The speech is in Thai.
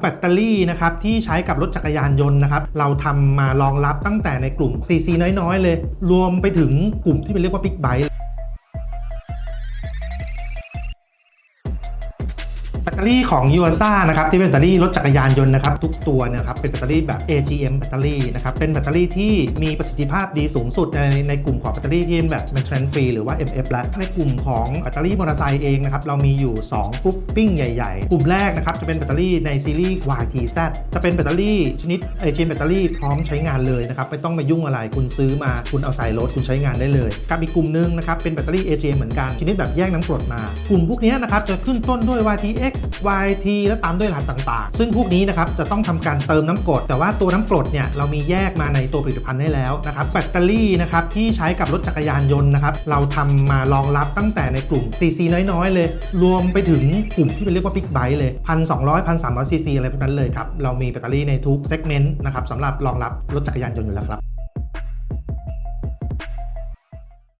แบตเตอรี่นะครับที่ใช้กับรถจักรยานยนต์นะครับเราทำมารองรับตั้งแต่ในกลุ่ม CC น้อยๆ เลย รวมไปถึงกลุ่มที่เป็นเรียกว่า Big Bike แบ ตเตอรี่ของ u s a นะครับที่เป็นแบตเตอรี่รถจักรยานยนต์นะครับทุกตัวเนยครับเป็นแบตเตอรี่แบบ AGM แบตเตอรี่นะครับเป็นแบตเตอรี่ที่มีประสิทธิภาพดีสูงสุดในในกลุ่มของแบตเตอรี่ที่เป็นแบบ maintenance free หรือว่า MF และในกลุ่มของแบตเตอรี่มอเตอร์ไซค์เองนะครับเรามีอยู่2กรุ๊ปปิ้งใหญ่ๆ กลุ่มแรกนะครับจะเป็นแบตเตอรี่ในซีรีส์ YTZ จะเป็นแบตเตอรี่ชนิด AGM แบตเตอรี่พร้อมใช้งานเลยนะครับไม่ต้องมายุ่งอะไรคุณซื้อมาคุณเอาใส่รถคุณใช้งานได้เลยกับอีกกลุ่มนึงนะครับเป็นแบตเตอรี่ AGM เหมือนกันชนิดแบบแยกน้ำกรดมากลุ่มพวกนี้นะครับจะขึ้นต้นด้วย YTX YT และตามด้วยรหัสต่างๆ ซึ่งพวกนี้นะครับจะต้องทำการเติมน้ำกรดแต่ว่าตัวน้ำกรดเนี่ยเรามีแยกมาในตัวผลิตภัณฑ์ให้แล้วนะครับแบตเตอรี่นะครับที่ใช้กับรถจักรยานยนต์นะครับเราทำมารองรับตั้งแต่ในกลุ่ม CC น้อยๆ เลย รวมไปถึงกลุ่มที่เป็นเรียกว่า Big Bike เลย1,200 1,300 cc อะไรพวกนั้นเลยครับเรามีแบตเตอรี่ในทุกเซกเมนต์นะครับสำหรับรองรับรถจักรยานยนต์อยู่แล้วครับ